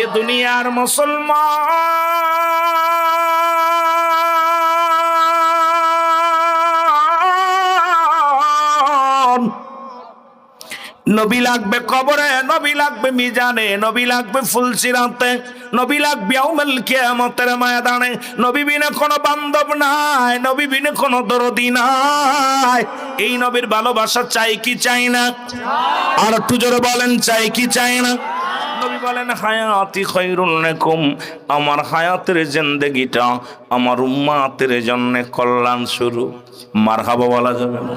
এ দুনিয়ার মুসলমান। নবী লাগবে কবরে, নবী লাগবে মিজানে, নবী লাগবে ফুলসিরাতে, নবী লাগবে আউমাল কিয়ামতের ময়দানে। নবী বিনে কোনো বান্ধব নাই, নবী বিনে কোনো দরদি নাই। এই নবীর ভালোবাসা চাই কি চাই না? আর একটু জোরে বলেন, চাই কি চাই না? বলেন, হায়াতি খৈরুল লাকুম। আমার হায়াতের জিন্দেগিটা আমার উম্মাতের জন্য কল্যাণ শুরু মার হাবা বলা যাবে না।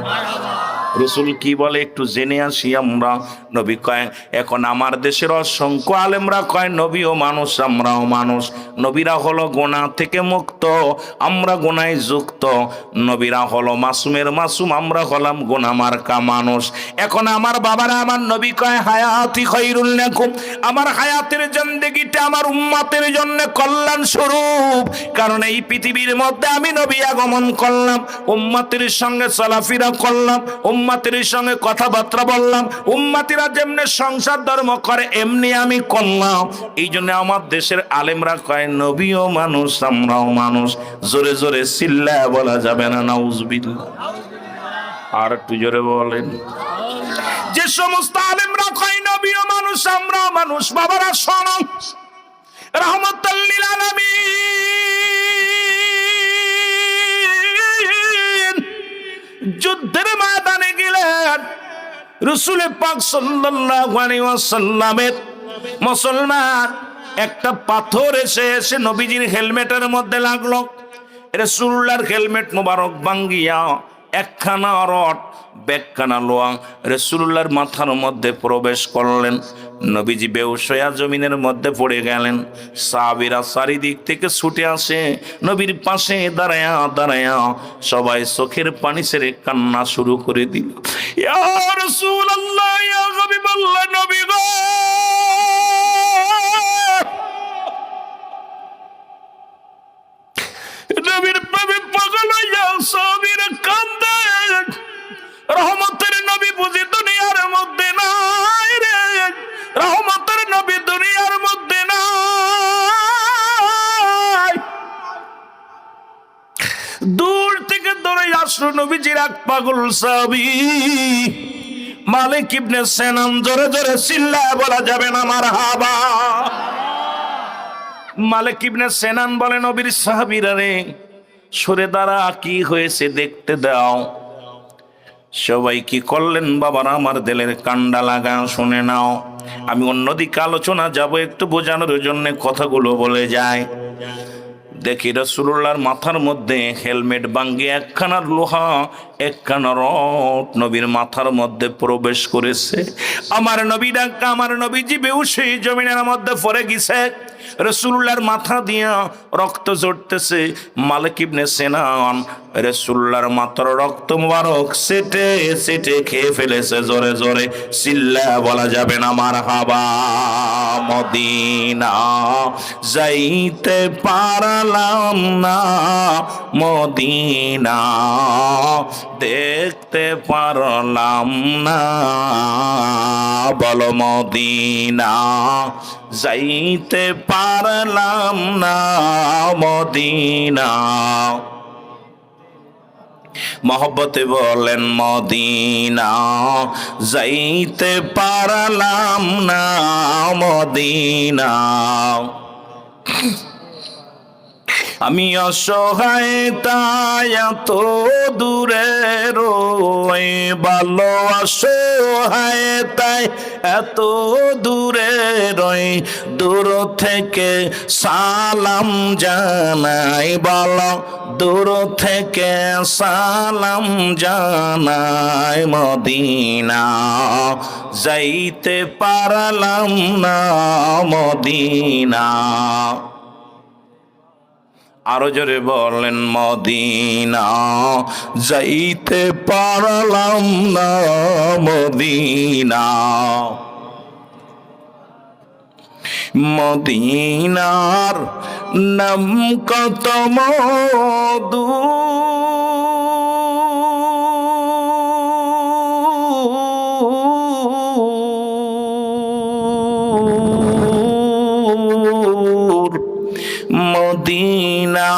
রসুল কি বলে? একটু জেনে আসি আমরা। নবী কয়, এখন আমার দেশের অসংখ্য আলেমরা কয়, নবী ও মানুষ, আমরাও মানুষ। নবীরা হলো গোনা থেকে মুক্ত, আমরা গোনায় যুক্ত। নবীরা হলো মাসুমের মাসুম, আমরা হলাম গোনা মার্কা মানুষ। এখন আমার বাবারা, আমার নবী কয়, হায়াতি খৈরুল লাকুম আমার হায়াতের জিন্দেগিটা আমার উম্মাতের জন্য কল্যাণ স্বরূপ। কারণ এই পৃথিবীর মধ্যে আমি নবী আগমন করলাম, উম্মাতের সঙ্গে চলাফেরা করলাম উম্মাতের সঙ্গে কথাবার্তা বললাম, উম্মাতিরা যেমনি সংসার ধর্ম করে, এমনি আমি করলাম। এই জন্য আমার দেশের আলেমরা কয়, নবীও মানুষ, আমরাও মানুষ। জোরে জোরে চিল্লা বলা যাবে না নাউজবিল্লা আর একটু জোরে বলেন। যে সমস্ত আলেমরা কয়, নবীও মানুষ, আমরাও মানুষ। বাবারা শোনো রহমতুল্লিল আলামিন যুদ্ধের ময়দানে গেলেন। রসুল পাক সাল্লামের মুসলমান একটা পাথর এসে এসে নবীজির হেলমেটের মধ্যে লাগল। রসুল্লার হেলমেট মোবারক ভাঙ্গিয়া একখানা রড ব্যাগখানা লোয়া। রসুল্লাহর মাথার মধ্যে প্রবেশ করলেন। নবীজি বেউসয়া জমিনের মধ্যে পড়ে গেলেন। সাবিরা চারিদিক থেকে ছুটে আসে, নবীর পাশে দাঁড়ায়া দাঁড়ায়া সবাই চোখের পানি ছেড়ে কান্না শুরু করে দিল। নবী গো! নবীর পাগল হইয়া সাবির কান্দে রহমতের নবী বুঝি দুনিয়ার মধ্যে নাই রে। রহমতের নবী দুনিয়ার মধ্যে নাই। দূর থেকে দূরে আসলো নবীজির এক পাগল সাবি মালিক ইবনে সেনাম জোরে জোরে চিল্লা বলা যাবে না আমার হাবা মালিক ইবনে সেনান বলে, নবীর সাহাবীরা রে, সরে দাঁড়া, কি হয়েছে দেখতে দাও। সবাই কি করলেন বাবারা? আমার দেলের কান্ডা লাগা, শুনে নাও। আমি অন্যদিকে আলোচনা যাব, একটু বোঝানোর জন্য কথাগুলো বলে যায় দেখি রসুল্লাহর মাথার মধ্যে হেলমেট ভাঙ্গি একখানার লোহা, একখানা রট নবীর মাথার মধ্যে প্রবেশ করেছে। আমার নবী ডাক্কা আমার নবীজি বেউসে জমিনের মধ্যে পড়ে গেছে রসুল্লাহর মাথা দিয়া রক্ত জড়তেছে মালিক ইবনে সেনান রসুল্লাহর মাথার রক্ত মুবারক সেটে সেটে খেয়ে ফেলেছে, জোরে জোরে চিল্লা বলা যাবে না মার হাবা মদিনা। যাইতে পারলাম না মদিনা, দেখতে পারলাম না, বল মদিনা। যাইতে পারলাম না মদিনা। মহব্বতে বলেন মদিনা যাইতে পারলাম না মদিনা। আমি অসহায়, তাই এত দূরে রই। ভালো অসহায়, তাই এত দূরে রই। দূর থেকে সালাম জানাই বলো দূর থেকে সালাম জানাই। মদিনা যাইতে পারলাম না, মদিনা আরও জোরে বললেন মদিনা যাইতে পারলাম না মদিনা। মদিনার নাম কত মধু? মদিনা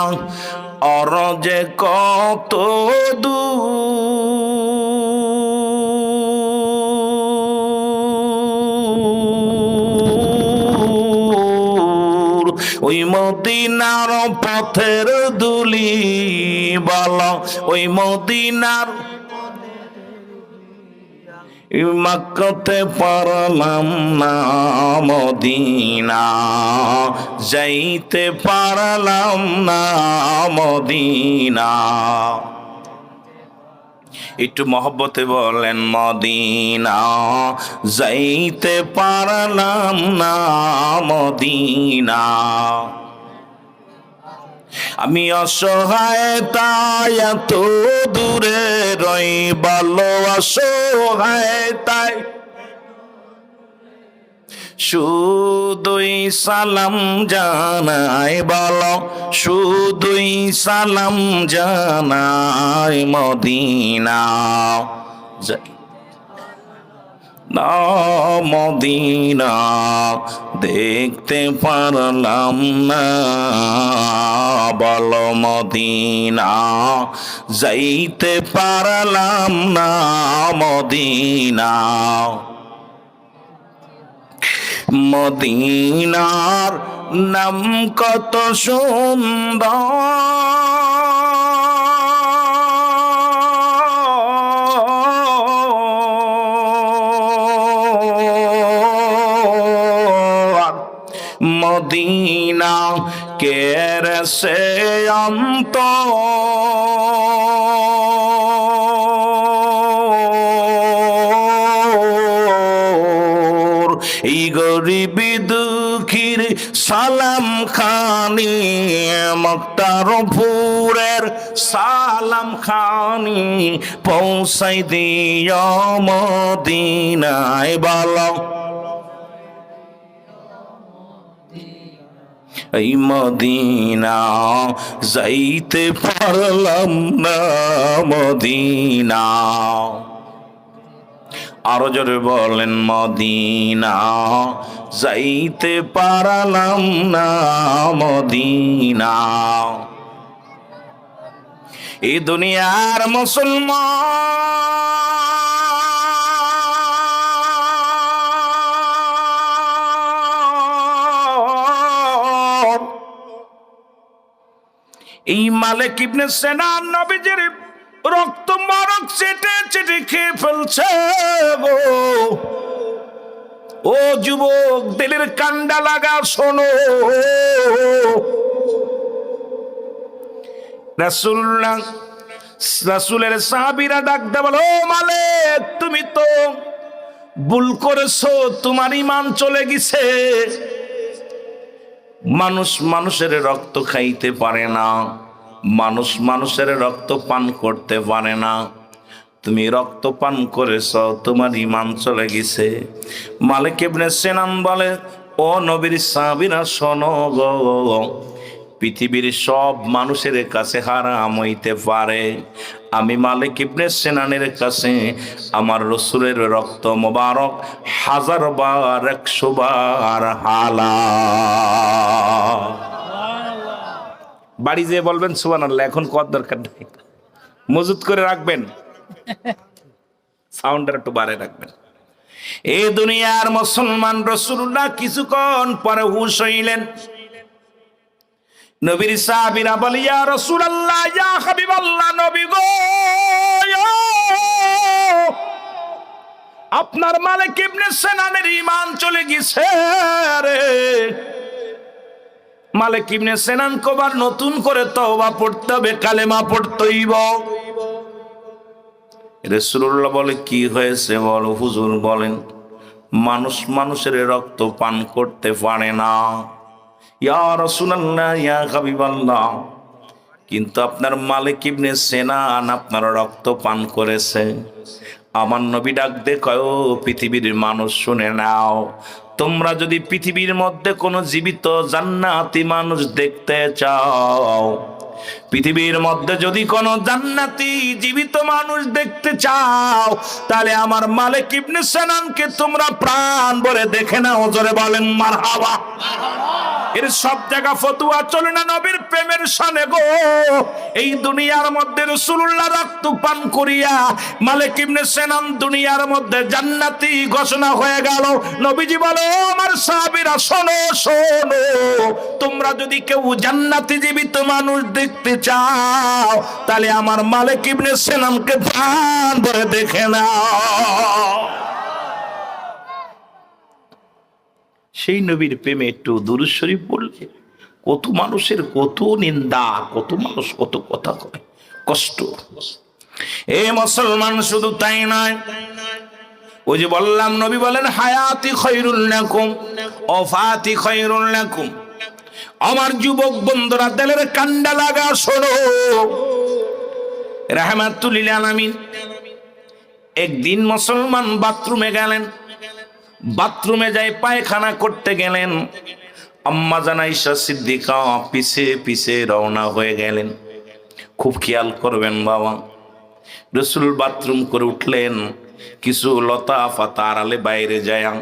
অরজে কত দূর। ওই মদিনার পথের দুলি বল ওই মদিনার মক্কতে পারলাম না মদিনা। যাইতে পারলাম না মদিনা। একটু মহব্বতে বলেন, মদিনা। যাইতে পারলাম না মদিনা। আমি অসহায় এত দূরে রই ভালো অসহায়, তাই। শুধুই সালাম জানাই বল। শুধুই সালাম জানাই মদিনা। না মদিনা দেখতে পারলাম না। বল মদিনা, যাইতে পারলাম না মদিনা। মদিনার নাম কত সুন্দর। মদিনা কেরসে অন্ত? এই গরিবি সালাম খানি মক্তারপুরের সালাম খানি পৌঁছাই দিয় মদিনায়। বলো এই মদিনা, যাইতে পারলাম না মদিনা। আরও জোরে বলেন, মদিনা, যাইতে পারলাম না মদিনা। এই দুনিয়ার মুসলমান এই মালিক ইবনে সেনান নবীজির রক্ত মরক চেটে চেটে খেয়ে ফেলছে গো। ও যুবক, দিলের কান্ডা লাগা শোনো। রাসূলের সাহাবীরা ডাক বলো মালিক, তুমি তো ভুল করেছ, তোমার ইমান চলে গেছে। মানুষ মানুষের রক্ত খাইতে পারে না। মানুষ মানুষের রক্ত পান করতে পারে না। তুমি রক্ত পান করেছ, তোমার ইমান চলে গেছে। মালিক ইবনে সেনান বলে, ও নবীর সাবিরা শোনো পৃথিবীর সব মানুষের কাছে হারাম হইতে পারে। আমি মালিক ইবনে সেনানের কাছে আমার রসুলের রক্ত মোবারক হাজার বার, একশো বার হালা। বাড়ি যেয়ে বলবেন সুবান আল্লাহ এখন কত দরকার নেই। মজুত করে রাখবেন। সাউন্ডটা একটু বাড়ে রাখবেন। এই দুনিয়ার মুসলমান রসুল্লাহ কিছুক্ষণ পরে হুশ হইলেন। নবীর সাহাবীরা বলে, ইয়া রাসূলুল্লাহ, ইয়া হাবিবাল্লাহ, নবী গো আপনার মালিক ইবনে সেনানের ঈমান চলে গেছে রে। মালিক ইবনে সেনান কবার নতুন করে তওবা পড়তে হবে, কালেমা পড়তে পড়তেইব রাসূলুল্লাহ বলে, কি হয়েছে বল, হুজুর বলেন, মানুষ মানুষের রক্ত পান করতে পারে না। ইয়া কিন্তু আপনার মালিক ইবনে সেনান আপনার রক্ত পান করেছে। আমার নবী ডাক কয় পৃথিবীর মানুষ, শুনে নাও। তোমরা যদি পৃথিবীর মধ্যে কোনো জীবিত জান্নাতি মানুষ দেখতে চাও, পৃথিবীর মধ্যে যদি কোনো জান্নাতি জীবিত মানুষ দেখতে চাও, তাহলে আমার মালিক ইবনে সেনানকে তোমরা প্রাণ ভরে দেখে নাও, জোরে বলেন, মারহাবা। এর সব জায়গা ফতুয়া চলে না নবীর প্রেমের সনে গো। এই দুনিয়ার মধ্যে রসুল্লাহ রক্ত পান করিয়া মালিক ইবনে সেনান দুনিয়ার মধ্যে জান্নাতি ঘোষণা হয়ে গেল। নবীজি বলো আমার সাহাবীরা, শোনো শোনো, তোমরা যদি কেউ জান্নাতি জীবিত মানুষ দেখতে চাও, তাহলে আমার মালিক ইবনে সেনানকে প্রাণ ধরে দেখে নাও। সেই নবীর প্রেমে একটু দুরুদ শরীফ বললে কত মানুষের কত নিন্দা, কত মানুষ কত কথা কয়। কষ্ট। এ মুসলমান, শুধু তাই নয়। ওই যে বললাম, নবী বলেন, হায়াতি খৈরুল লাকুম অফাতি খৈরুল লাকুম। আমার যুবক বন্ধুরা, দেলের কান্ডা লাগা, শোনো। রাহমাতুল্লিল আলামিন। একদিন মুসলমান বাথরুমে গেলেন। বাথরুমে যাই পায়খানা করতে গেলেন। আম্মা জানাইশা সিদ্দিকা পিছে পিছে রওনা হয়ে গেলেন। খুব খেয়াল করবেন বাবা। রসুল বাথরুম করে উঠলেন। কিছু লতা ফাতা আড়ালে বাইরে যায়।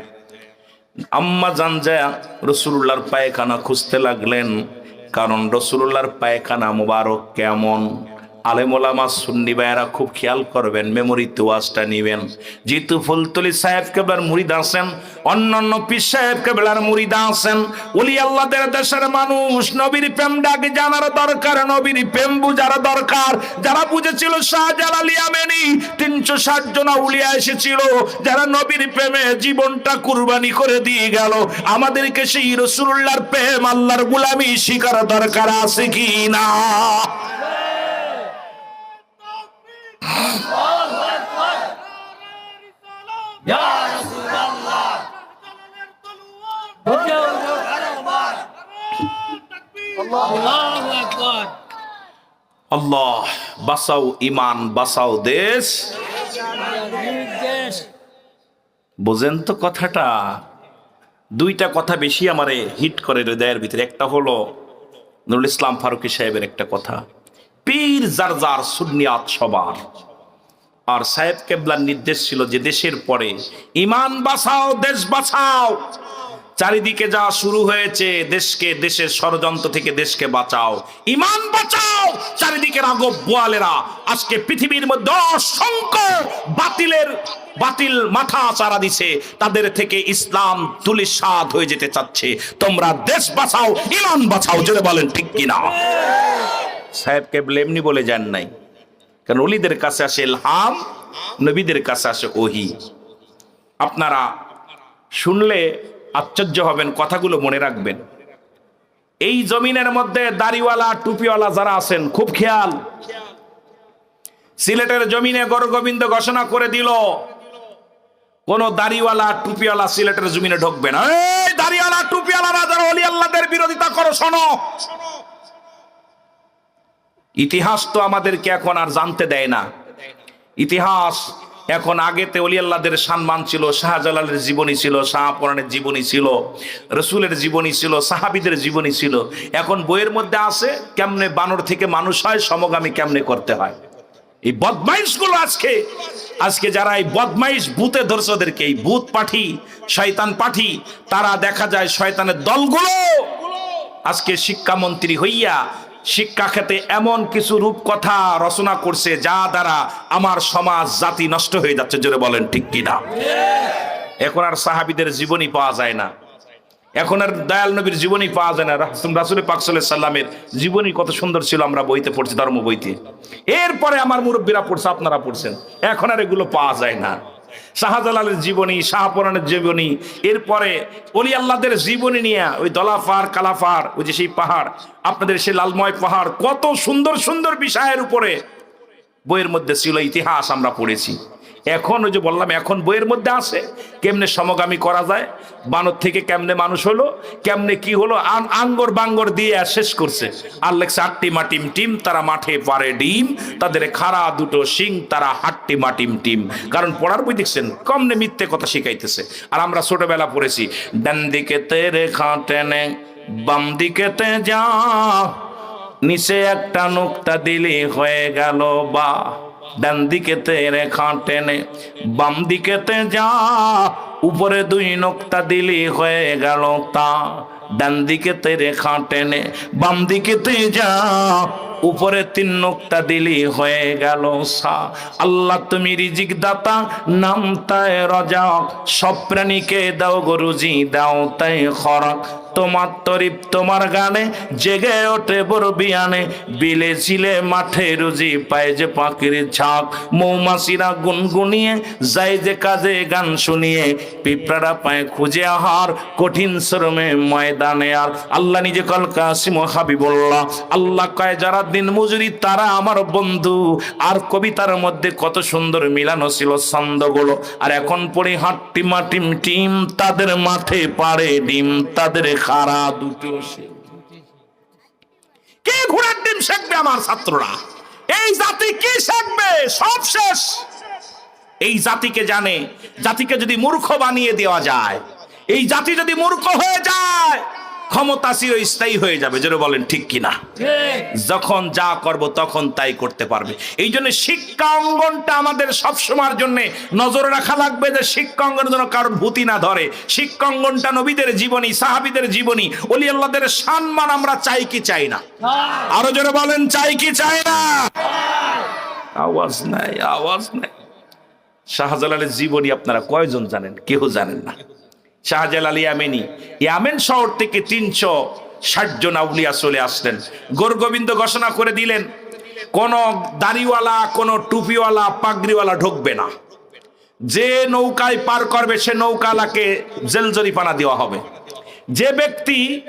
আম্মা জান যায় রসুল্লাহর পায়খানা খুঁজতে লাগলেন। কারণ রসুল্লাহর পায়খানা মুবারক কেমন? আলেমোলামা সুন্নি ভাইয়েরা খুব খেয়াল করবেন মেমোরিতে ওয়াজটা নিবেন। যেহেতু ফুলতলি সাহেব কেবলার মুড়িদ আছেন, অন্যান্য পীর সাহেব কেবলার মুড়িদ আছেন, ওলি আল্লাহদের দেশের মানুষ, নবীর প্রেম ডাকে জানার দরকার, নবীর প্রেম বুঝার দরকার। যারা বুঝেছিল শাহজালাল ইয়ামেনি, তিনশো ষাট জন উলিয়া এসেছিল, যারা নবীর প্রেমে জীবনটা কুরবানি করে দিয়ে গেল। আমাদেরকে সেই রসুল্লাহর প্রেম আল্লাহর গুলামি শিকার দরকার আছে কি না আল্লাহ বাসাও ইমান বাসাও দেশ। বোঝেন তো কথাটা? দুইটা কথা বেশি আমারে হিট করে হৃদয়ের ভিতরে। একটা হলো নুরুল ইসলাম ফারুকি সাহেবের একটা কথা, পীর যার সুন্নিয়াত সবার। আর সাহেব কেবলার নির্দেশ ছিল যে দেশের পরে ইমান বাঁচাও, দেশ বাঁচাও। চারিদিকে যা শুরু হয়েছে, দেশকে, দেশের ষড়যন্ত্র থেকে দেশকে বাঁচাও। ইমান বাঁচাও, চারিদিকে রাগব বোয়ালেরা। আজকে পৃথিবীর মধ্যে অসংখ্য বাতিলের, বাতিল মাথা চারা দিছে। তাদের থেকে ইসলাম তুলিসাদ হয়ে যেতে চাচ্ছে। তোমরা দেশ বাঁচাও, ইমান বাঁচাও, জোরে বলেন ঠিক কিনা? সাহেব কেবল এমনি বলে যান নাই। কারণ অলিদের কাছে আসে হাম নবীদের কাছে আসে ওহি। আপনারা শুনলে আশ্চর্য হবেন, কথাগুলো মনে রাখবেন। এই জমিনের মধ্যে দাড়িওয়ালা, টুপিওয়ালা যারা আছেন, খুব খেয়াল। সিলেটের জমিনে গরগোবিন্দ ঘোষণা করে দিল, কোন দাড়িওয়ালা, টুপিওয়ালা সিলেটের জমিনে ঢুকবে না। এই দাড়িওয়ালা টুপিওয়ালারা যারা অলি আল্লাহদের বিরোধিতা করো, শোনো। ইতিহাস তো আমাদেরকে এখন আর জানতে দেয় না। ইতিহাস এখন আগেতে আল্লাহদের সম্মান ছিল, শাহজালালের জীবনী ছিল শাহপুরাণের জীবনী ছিল, রসুলের জীবনী ছিল, সাহাবিদের জীবনী ছিল। এখন বইয়ের মধ্যে আছে কেমনে বানর থেকে মানুষ হয়, সমগামী কেমনে করতে হয়। এই বদমাইশগুলো আজকে আজকে যারা এই বদমাইশ ভূতে ধরছে ওদেরকে, এই ভূত পাঠি, শয়তান পাঠি, তারা দেখা যায় শয়তানের দলগুলো। আজকে শিক্ষামন্ত্রী হইয়া শিক্ষা ক্ষেত্রে এমন কিছু রূপকথা রচনা করছে যা দ্বারা আমার সমাজ, জাতি নষ্ট হয়ে যাচ্ছে, জোরে বলেন ঠিক কিনা? এখন আর সাহাবিদের জীবনী পাওয়া যায় না। এখন আর দয়াল নবীর জীবনী পাওয়া যায় না। রাসুল পাক সাল্লামের জীবনী কত সুন্দর ছিল আমরা বইতে পড়ছি, ধর্ম বইতে। এরপরে আমার মুরব্বীরা পড়ছে, আপনারা পড়ছেন। এখন আর এগুলো পাওয়া যায় না। শাহজালালের জীবনী, শাহপুরানের জীবনী, এরপরে অলি আল্লাহদের জীবনী নিয়ে ওই দলাফার, কালাফার, ওই যে সেই পাহাড়, আপনাদের সেই লালময় পাহাড়, কত সুন্দর সুন্দর বিষয়ের উপরে বইয়ের মধ্যে ছিল ইতিহাস আমরা পড়েছি। এখন ওই যে বললাম, এখন বইয়ের মধ্যে আছে কেমনে সমগামী করা যায়, বানর থেকে কেমনে মানুষ হলো, কেমনে কি হলো আঙ্গর বাঙ্গর দিয়ে আর শেষ করছে। আর লেখছে, আটটি মাটিম টিম, তারা মাঠে পারে ডিম, তাদের খাড়া দুটো শিং, তারা হাট্টি মাটিম টিম। কারণ পড়ার বই দেখছেন, কমনে মিথ্যে কথা শিখাইতেছে। আর আমরা ছোটবেলা পড়েছি, ডান দিকে তেরে খাটেনে বাম দিকে তে যা, নিচে একটা নুক্তা দিলে হয়ে গেল বা। ডান দিকেতে রেখা টেনে বাম দিকেতে যা, উপরে দুই নোক্তা দিলি হয়ে গেল তা। ডান দিকে তে রেখা টেনে বাম দিকে তে যা, উপরে তিন নোকতা দিলি হয়ে গেল সা। আল্লাহ তুমি রিজিক দাতা নাম তাই রজাক, সব প্রাণীকে দাও গো রুজি, দাও তাই খরক। তোমার তরিপ তোমার গানে জেগে ওঠে বড় বিয়ানে বিলে ছিলে মাঠে রুজি পায় যে পাখির ঝাঁক। মৌমাছিরা গুনগুনিয়ে যায় যে কাজে গান শুনিয়ে। পিঁপড়ারা পায় খুঁজে আহার, কঠিন শ্রমে ময়দানে আর। আল্লাহ নিজে কল কাসিম হাবিবুল্লাহ। আল্লাহ কয়, যারা দিন মজুরি, তারা আমার বন্ধু। আর কবিতার মধ্যে কত সুন্দর মিলানো ছিল ছন্দগুলো। আর এখন পড়ে হাট্টি মাটিম টিম, তাদের মাঠে পারে ডিম, তাদের খাড়া দুটো কে ঘোড়ার ডিম শেখবে আমার ছাত্ররা? এই জাতি কি শিখবে সব শেষ। এই জাতিকে জানে, জাতিকে যদি মূর্খ বানিয়ে দেওয়া যায়, এই জাতি যদি মূর্খ হয়ে যায় ক্ষমতা চিরস্থায়ী হয়ে যাবে যেটা বলেন ঠিক কিনা। যখন যা করব তখন তাই করতে পারবে। এই জন্য শিক্ষা অঙ্গনটা আমাদের সবসময়ের জন্য নজরে রাখা লাগবে যে শিক্ষা অঙ্গনের জন্য কারোর ভূতি না ধরে। শিক্ষা অঙ্গনটা নবীদের জীবনী সাহাবিদের জীবনী অলি আল্লাহদের সম্মান আমরা চাই কি চাই না? আরও জোরে বলেন চাই কি চাই না? আওয়াজ নাই আওয়াজ নাই। শাহজালালের জীবনী আপনারা কয়জন জানেন? কেউ জানেন না? শাহজালাল ইয়ামেনি। ইয়ামেন শহর থেকে তিনশো ষাট জন আউলিয়া চলে আসলেন। গোরগোবিন্দ ঘোষণা করে দিলেন, কোন দাড়িওয়ালা, কোন টুপিওয়ালা, পাগড়িওয়ালা ঢুকবে না। যে নৌকায় পার করবে, সে নৌকালাকে জেল জরিপানা দেওয়া হবে। যে ব্যক্তি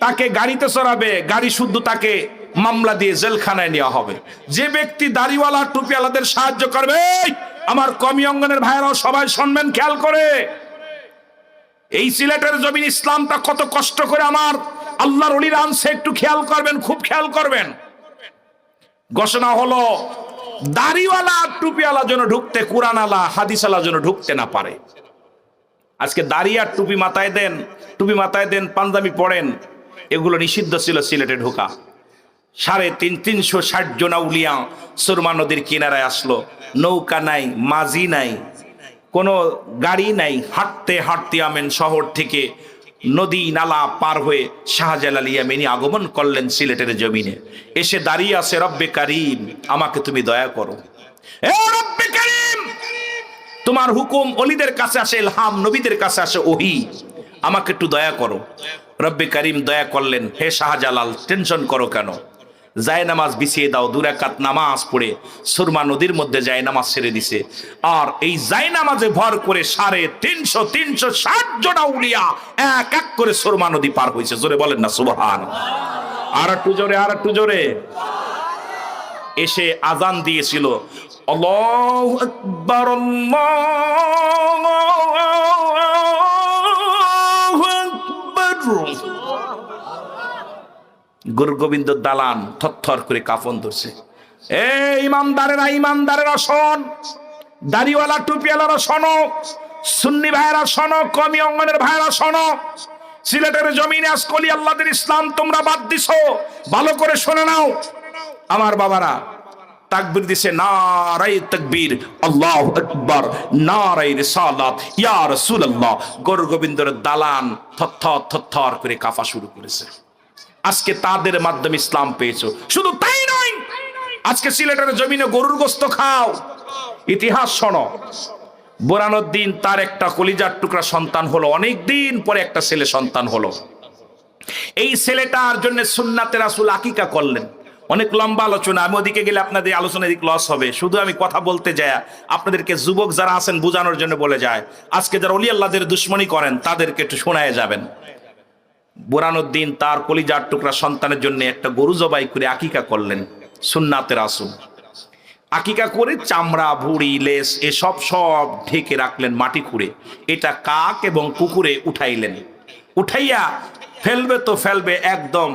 তাকে গাড়িতে চড়াবে গাড়ি শুদ্ধ তাকে মামলা দিয়ে জেলখানায় নেওয়া হবে। যে ব্যক্তি দাড়িওয়ালা, টুপিওয়ালাদের সাহায্য করবে আমার কমি অঙ্গনের ভাইরাও সবাই শুনবেন, খেয়াল করে। এই সিলেটের জমিন ইসলামটা কত কষ্ট করে আমার আল্লাহর অলির আনছে, একটু খেয়াল করবেন, খুব খেয়াল করবেন। ঘোষণা হলো, দাড়িওয়ালা টুপিওয়ালা যেন ঢুকতে কোরআনালা হাদিসালা যেন ঢুকতে না পারে। আজকে দাড়ি আর টুপি মাথায় দেন, টুপি মাথায় দেন, পাঞ্জাবি পড়েন এগুলো নিষিদ্ধ ছিল সিলেটে ঢোকা। সাড়ে তিন, তিনশো ষাট জনা উলিয়া সুরমা নদীর কিনারায় আসলো। নৌকা নাই, মাঝি নাই কোনো গাড়ি নাই। হাঁটতে হাঁটতে আমেন শহর থেকে নদী নালা পার হয়ে শাহজালাল ইয়ামিনী আগমন করলেন সিলেটের জমিনে। এসে দাঁড়িয়ে আছে, রব্বে কারিম, আমাকে তুমি দয়া করো। তোমার হুকুম অলিদের কাছে আসে এলহাম নবীদের কাছে আসে, ওহি, আমাকে একটু দয়া করো। রব্বে কারিম, দয়া করলেন। হে শাহজালাল, টেনশন করো কেন? যায় নামাজ বিছিয়ে দাও দুরাকাত নামাজ পড়ে। সুরমা নদীর মধ্যে যায় নামাজ ছেড়ে দিছে। আর এই যায় নামাজে ভর করে সাড়ে তিনশো তিনশো ষাট জনা উলিয়া এক এক করে সুরমা নদী পার হয়েছে জোরে বলেন না, সুবহান। আর একটু জোরে, আর একটু জোরে। এসে আজান দিয়েছিল, আল্লাহু আকবার, আল্লাহু গুরু গোবিন্দ দালান থরথর করে কাফন ধরছে। এ ইমানদারেরা ইমানদারেরা শোন, দাড়িওয়ালা, টুপিওয়ালারা শোনো, সুন্নি ভাইয়েরা শোনো, কমি অঙ্গনের ভাইয়েরা শোনো, সিলেটের জমিনে আসকলি আল্লাহদের ইসলাম তোমরা বাদ দিছো, ভালো করে শুনে নাও। আমার বাবারা, তাকবীর দিছে নারাই তাকবীর, আল্লাহ আকবার নারাই রিসালাত, ইয়া রাসূলুল্লাহ। গৌর গোবিন্দর দালান থরথর করে কাফা শুরু করেছে। আজকে তাদের মাধ্যমে ইসলাম পেয়েছ। শুধু তাই নয়, আজকে সিলেটের জমিনে গরুর গোস্ত খাও। ইতিহাস শোনো বোরানুদ্দিন তার একটা কলিজার টুকরা সন্তান হলো অনেক দিন পরে একটা ছেলে সন্তান হলো। এই ছেলেটার জন্য সুন্নাতে রাসুল আকিকা করলেন। অনেক লম্বা আলোচনা, আমি ওদিকে গেলে আপনাদের আলোচনা দিক লস হবে। শুধু আমি কথা বলতে যাই, আপনাদেরকে যুবক যারা আছেন বোঝানোর জন্য বলে যায়। আজকে যারা অলি আল্লাহদের দুশ্মনী করেন, তাদেরকে একটু শোনায় যাবেন। বোরানুদ্দিন তার কলিজার টুকরা সন্তানের জন্য একটা গরু জবাই করে আকিকা করলেন, সুন্নাতে রাসুল। আকিকা করে চামড়া, ভুড়ি, লেস, এসব সব ঢেকে রাখলেন মাটি খুঁড়ে। এটা কাক এবং কুকুরে উঠাইলেন। উঠাইয়া ফেলবে তো ফেলবে, একদম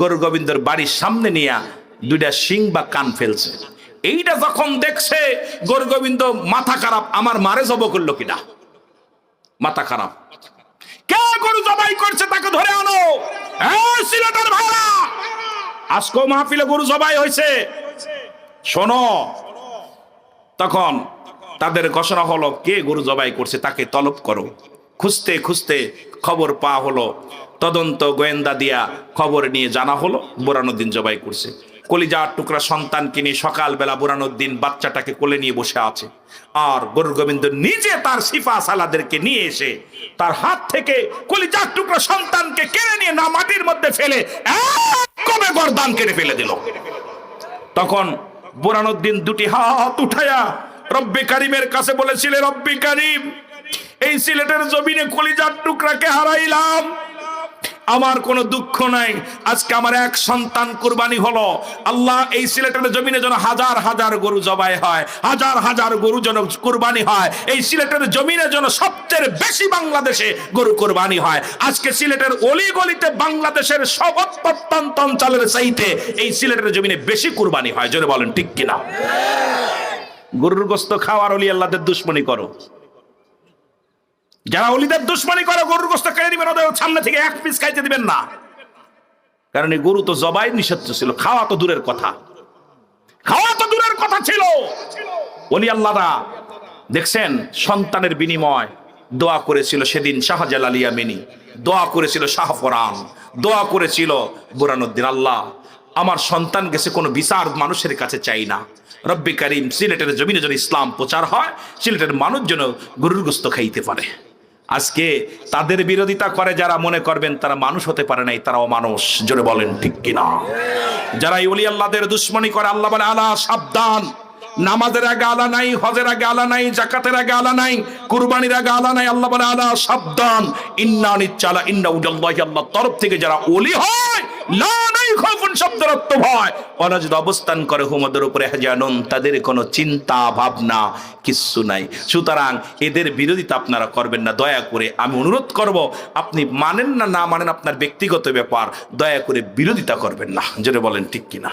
গরু গোবিন্দর বাড়ির সামনে নিয়ে দুইটা শিং বা কান ফেলছে। এইটা যখন দেখছে, গরু গোবিন্দ মাথা খারাপ, আমার মারে জব করল কিনা মাথা খারাপ। কে তাকে ধরে আনো। সিলেটের ভাইরা! আজকেও মাহফিলে গরু জবাই হয়েছে। শোনো, তখন তাদের ঘোষণা হলো, কে গরু জবাই করছে তাকে তলব করো। খুঁজতে খুঁজতে খবর পাওয়া হলো, তদন্ত গোয়েন্দা দিয়া খবর নিয়ে জানা হলো বোরানুদ্দিন জবাই করছে। কলিজার টুকরা সন্তানকে নিয়ে সকালবেলা বোরানুদ্দিন বাচ্চাটাকে কোলে নিয়ে বসে আছে। আর গরুর গোবিন্দ নিজে তার সিফা সালাদেরকে নিয়ে এসে তার হাত থেকে কলিজার টুকরা সন্তানকে কেড়ে নিয়ে না মাটির মধ্যে ফেলে কবে গরদান কেড়ে ফেলে দিল। তখন বোরানুদ্দিন দুটি হাত উঠায়া রব্বে কারিমের কাছে বলেছিলেন, রব্বে কারিম, এই সিলেটের জমিনে কলিজার টুকরাকে হারাইলাম। আমার কোনো দুঃখ নাই। আজকে আমার এক সন্তান কুরবানি হলো। আল্লাহ এই সিলেটের জমিনে যেন হাজার হাজার গরু জবাই হয়, হাজার হাজার গরু যেন কুরবানি হয়, এই সিলেটের জমিনে যেন সবচেয়ে বেশি বাংলাদেশে গরু কুরবানি হয়। আজকে সিলেটের অলি গলিতে বাংলাদেশের সব প্রত্যন্ত অঞ্চলের চাইতে এই সিলেটের জমিনে বেশি কুরবানি হয়। জোরে বলেন, ঠিক কিনা? গরুর গোস্ত খাওয়ার অলি আল্লাহদের দুশ্মনী করো। যারা অলিদের দুশ্মনী করে, গরুর গোস্ত কেড়ে দিবেন ওদের সামনে থেকে এক পিস খাইতে দিবেন না। কারণ এই গরু তো জবাই নিষিদ্ধ ছিল, খাওয়া তো দূরের কথা। খাওয়া তো দূরের কথা ছিল। অলি আল্লাহরা দেখছেন? সন্তানের বিনিময় দোয়া করেছিল সেদিন শাহজালাল ইয়ামিনী। দোয়া করেছিল শাহফরান দোয়া করেছিল বুরানুদ্দিন আল্লাহ, আমার সন্তান গেছে, কোনো বিচার মানুষের কাছে চাই না। রব্বি করিম সিলেটের জমিনে যেন ইসলাম প্রচার হয়, সিলেটের মানুষ যেন গরুর গোস্ত খাইতে পারে। আজকে তাদের বিরোধিতা করে যারা মনে করবেন তারা মানুষ হতে পারে নাই, তারাও মানুষ। জোরে বলেন ঠিক কিনা? যারা ইউলি আল্লাহদের দুশ্মনী করে, আল্লাহ বলে, আলা, সাবধান। নামাজের আগে আলা নাই, হজের আগে আলা নাই জাকাতের আগে আলা নাই, কুরবানির আগে আলা নাই, আল্লাহ বলে, আলা, সাবধান। ইন্না নিচ্চালা ইন্না উজাল্লাহি আল্লাহ তরফ থেকে যারা ওলি হয় আপনারা করবেন না। দয়া করে আমি অনুরোধ করব, আপনি মানেন না না মানেন আপনার ব্যক্তিগত ব্যাপার, দয়া করে বিরোধিতা করবেন না। যেটা বলেন, ঠিক কিনা?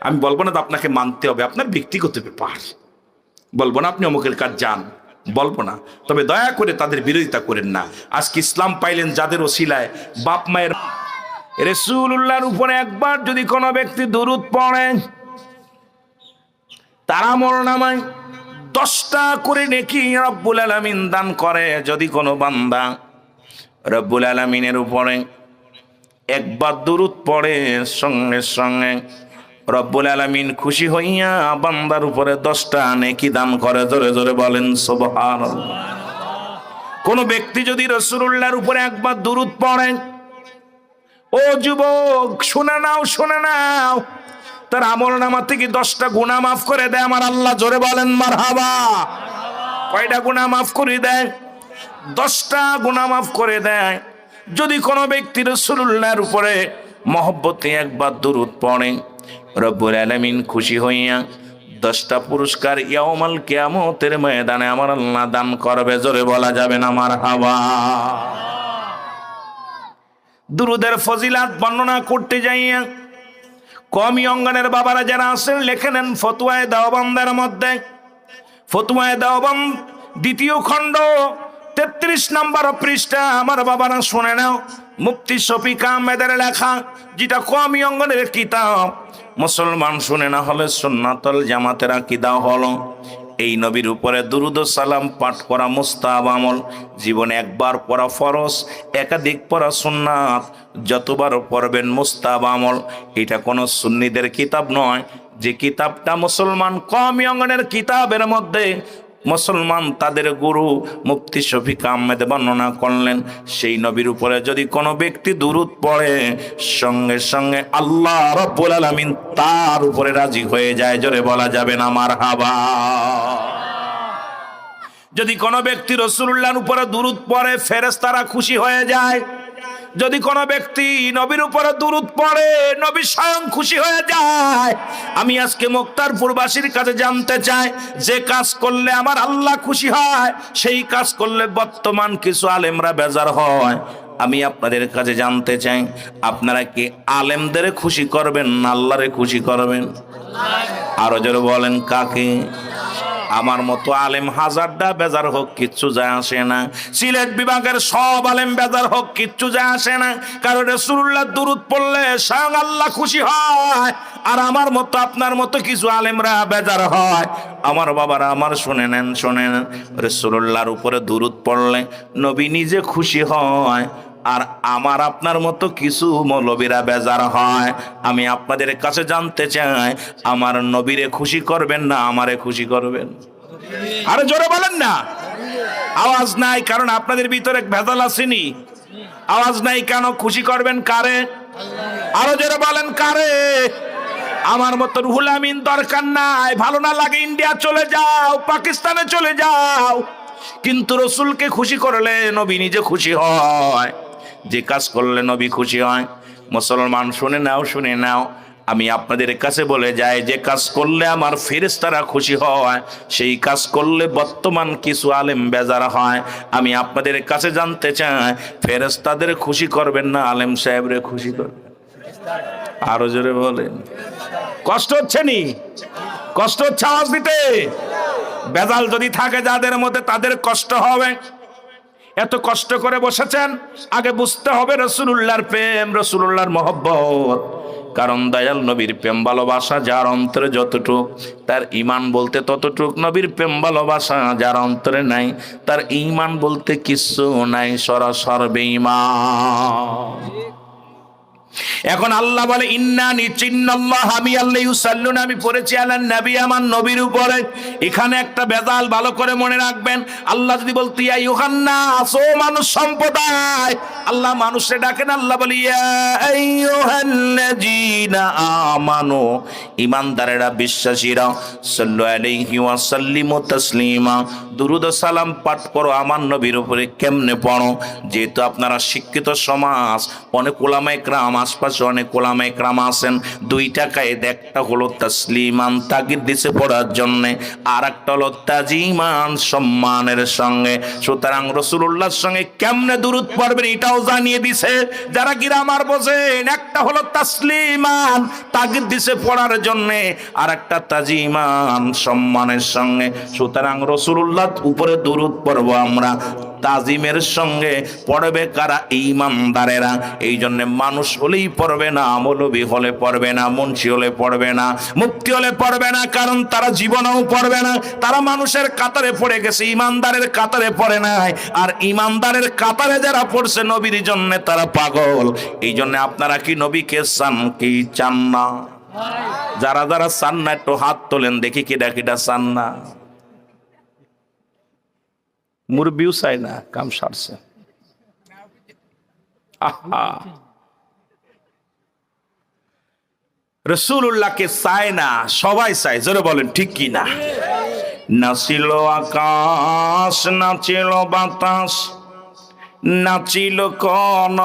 আমি বলব না আপনাকে মানতে হবে, আপনার ব্যক্তিগত ব্যাপার। বলব না আপনি অমুকের কাজ যান, বলব না। তবে দয়া করে তাদের বিরোধিতা করেন না। আজকে ইসলাম পাইলেন যাদের ওসিলায়, বাপ মায়ের রসুল্লাহর উপরে একবার যদি কোনো ব্যক্তি দূরত পড়ে, তারা মরণামায় দশটা করে নেকি রব্বুল আলমিন দান করে যদি কোনো বান্দা রব্বুল আলমিনের উপরে একবার দূরত পড়ে, সঙ্গে সঙ্গে রব্বুল আলমিন খুশি হইয়া বান্দার উপরে দশটা নেকি দান করে, জোরে জোরে বলেন সোবহান কোন ব্যক্তি যদি রসুল্লাহর উপরে একবার দূরত পড়েন ও যুবক, শুনে নাও শুনে নাও। তার আমল নামা থেকে দশটা গুণা মাফ করে দেয় আমার আল্লাহ, জোরে বলেন মার হাবা কয়টা গুণা মাফ করে দেয়? দশটা গুণা মাফ করে দেয়। যদি কোনো ব্যক্তি রসুল্লাহর উপরে মহব্বতে একবার দূরত পড়ে, রব্বুল আলমিন খুশি হইয়া দশটা পুরস্কার ইয়ামাল কেয়ামতের ময়দানে আমার আল্লাহ দান করবে, জোরে বলা যাবে না আমার হাওয়া দুরুদের ফজিলাত বর্ণনা করতে যাইয়া কমি অঙ্গনের বাবারা যারা আছেন, লেখে নেন ফতুয়ায় দেওয়াবন্দের মধ্যে। ফতুয়ায় দেওয়াবন্দ দ্বিতীয় খণ্ড, তেত্রিশ নম্বর পৃষ্ঠা, আমার বাবারা শুনে নাও। মুফতি শফিক আহমেদের লেখা, যেটা কমি অঙ্গনের কিতাব। মুসলমান শুনে না হলে সুন্নাতল জামাতের আকিদা হলো। এই নবীর উপরে দুরুদ সালাম পাঠ করা মুস্তাব আমল। জীবনে একবার পড়া ফরস একাধিক পড়া সুন্নাত। যতবার পড়বেন মুস্তাব আমল। এটা কোনো সুন্নিদের কিতাব নয়। যে কিতাবটা মুসলমান কম অঙ্গনের কিতাবের মধ্যে মুসলমান তাদের গুরু মুফতি শফিক আহমেদ বর্ণনা করলেন, সেই নবীর উপরে যদি কোনো ব্যক্তি দুরুদ পড়ে, সঙ্গে সঙ্গে আল্লাহ রব্বুল আলামিন তার উপরে রাজি হয়ে যায়, জোরে বলা যাবে না আমার হাবা যদি কোনো ব্যক্তি রসুল্লাহর উপরে দুরুদ পড়ে ফেরেস্তারা খুশি হয়ে যায়। যদি কোনো ব্যক্তি নবীর উপরে দুরুদ পড়ে, নবী স্বয়ং খুশি হয়ে যায়। আমি আজকে মুক্তারপুরবাসীর কাছে জানতে চাই, যে কাজ করলে আমার আল্লাহ খুশি হয়, সেই কাজ করলে বর্তমান কিছু আলেমরা বেজার হয়। আমি আপনাদের কাছে জানতে চাই, আপনারা কি আলেমদের খুশি করবেন না আল্লাহরে খুশি করবেন? আরও জোরে বলেন, কাকে? আমার মতো আলেম হাজারটা বেজার হোক, কিচ্ছু যায় আসে না। সিলেট বিভাগের সব আলেম বেজার হোক, কিচ্ছু যায় আসে না। কারণ রসুল্লাহ দুরুদ পড়লে স্বয়ং আল্লাহ খুশি হয়। আর আমার মতো, আপনার মতো কিছু আলেমরা বেজার হয়। আমার বাবারা আমার শুনে নেন শুনে নেন। রসুল্লাহর উপরে দুরুদ পড়লে নবী নিজে খুশি হয়। আর আমার আপনার মতো কিছু মৌলবীরা বেজার হয়। আমি আপনাদের কাছে জানতে চাই, আমার নবীরে খুশি করবেন না আমারে খুশি করবেন? আরে জোরে বলেন না। আওয়াজ নাই, কারণ আপনাদের ভিতরে ভেজাল আসেনি। আওয়াজ নাই কেন? খুশি করবেন কারে? আরও জোরে বলেন কারে? আমার মতো রুহুল আমিন দরকার নাই। ভালো না লাগে ইন্ডিয়া চলে যাও, পাকিস্তানে চলে যাও। কিন্তু রসুলকে খুশি করলে নবী নিজে খুশি হয়। যে কাজ করলে নবী খুশি হয়। মুসলমান, শুনে নাও শুনে নাও। আমি আপনাদের কাছে বলে যাই, যে কাজ করলে আমার ফেরেস্তারা খুশি হয়, সেই কাজ করলে বর্তমান কিছু আলেম বেজার হয়। আমি আপনাদের কাছে জানতে চাই ফেরেস্তাদের খুশি করবেন না আলেম সাহেবরে খুশি করবেন? আরও জোরে বলেন। কষ্ট হচ্ছে নি? কষ্ট হচ্ছে আওয়াজ দিতে? বেজাল যদি থাকে যাদের মধ্যে তাদের কষ্ট হবে। এত কষ্ট করে বসেছেন? আগে বুঝতে হবে রসুল্লাহর প্রেম রসুল্লাহর মহব্বত। কারণ দয়াল নবীর প্রেম, ভালোবাসা যার অন্তরে যতটুক, তার ইমান বলতে ততটুক, নবীর প্রেম, ভালোবাসা যার অন্তরে নাই, তার ইমান বলতে কিছু নাই, সরাসর বেঈমান। এখন আল্লাহ বলে, ইন্না নিচিন্নাল্লাহ আমি আল্লাহ ইউসাল্লুন আমি পড়েছি আলান নবী, আমার নবীর উপরে। এখানে একটা বেজাল ভালো করে মনে রাখবেন, আল্লাহ যদি বলতে, ইয়া ইউহান্না আসো মানুষ সম্প্রদায় আল্লাহ মানুষে ডাকেন, আল্লাহ বলি, ইয়া আইয়ুহাল্লাযীনা আমানু ইমানদারেরা বিশ্বাসীরা, সাল্লু আলাইহি ওয়া সাল্লিমু তাসলিমা, দুরুদ সালাম পাঠ করো, আমার নবীর উপরে কেমনে পড়ো? যেহেতু আপনারা শিক্ষিত সমাজ, অনেক ওলামায়ে ক্রাম আশপাশে অনেক ওলামায়ে ক্রাম আছেন। দুই টাকায় একটা হলো তাসলিমান, তাগিদ দিছে পড়ার জন্য। আর একটা হলো তাজিমান, সম্মানের সঙ্গে। সুতরাং রসুল্লাহর সঙ্গে কেমনে দূরত পড়বেন এটাও জানিয়ে দিছে। যারা গ্রামার বোঝেন, একটা হলো তাসলিমান, তাগিদ দিছে পড়ার জন্য। আর একটা তাজিমান, সম্মানের সঙ্গে। সুতরাং রসুল্লাহ উপরে দূরত পড়ব আমরা। তাজিমের সঙ্গে পড়বে কারা ইমানদারেরা? এই জন্যে মানুষ হলেই পড়বে না আমলবি হলে পড়বে না, মুন্সি হলে পড়বে না মুক্তি হলে পড়বে না, কারণ তারা জীবনেও পড়বে না। তারা মানুষের কাতারে পড়ে গেছে, ইমানদারের কাতারে পড়ে নাই। আর ইমানদারের কাতারে যারা পড়ছে, নবীর জন্য তারা পাগল। এই জন্য আপনারা কি নবীকে চান, কি চান না? যারা যারা চান না, একটু হাত তোলেন, দেখি কিডা কিডা চান না। মুরবিও চাই না, কাম সারছে। আহা। রসুল্লাহকে চায় না, সবাই চায়, জোরে বলেন, ঠিক কি না? নাচিল আকাশ নাচিল বাতাস নাচিল কন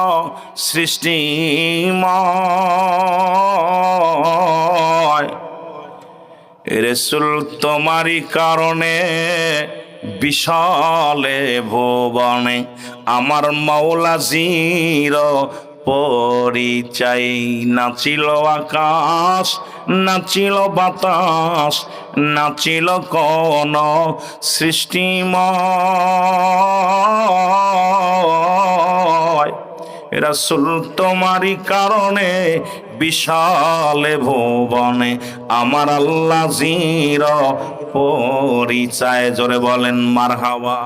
সৃষ্টিময় রেসুল তোমারই কারণে বিশালে ভুবনে আমার মৌলাজির পরিচয়। নাচিল আকাশ, নাচিল বাতাস, নাচিল কোন সৃষ্টিময় রাসুল তোমারই কারণে বিশালে ভুবনে আমার আল্লাহ জির পরিচয় জোরে বলেন মার হাওয়া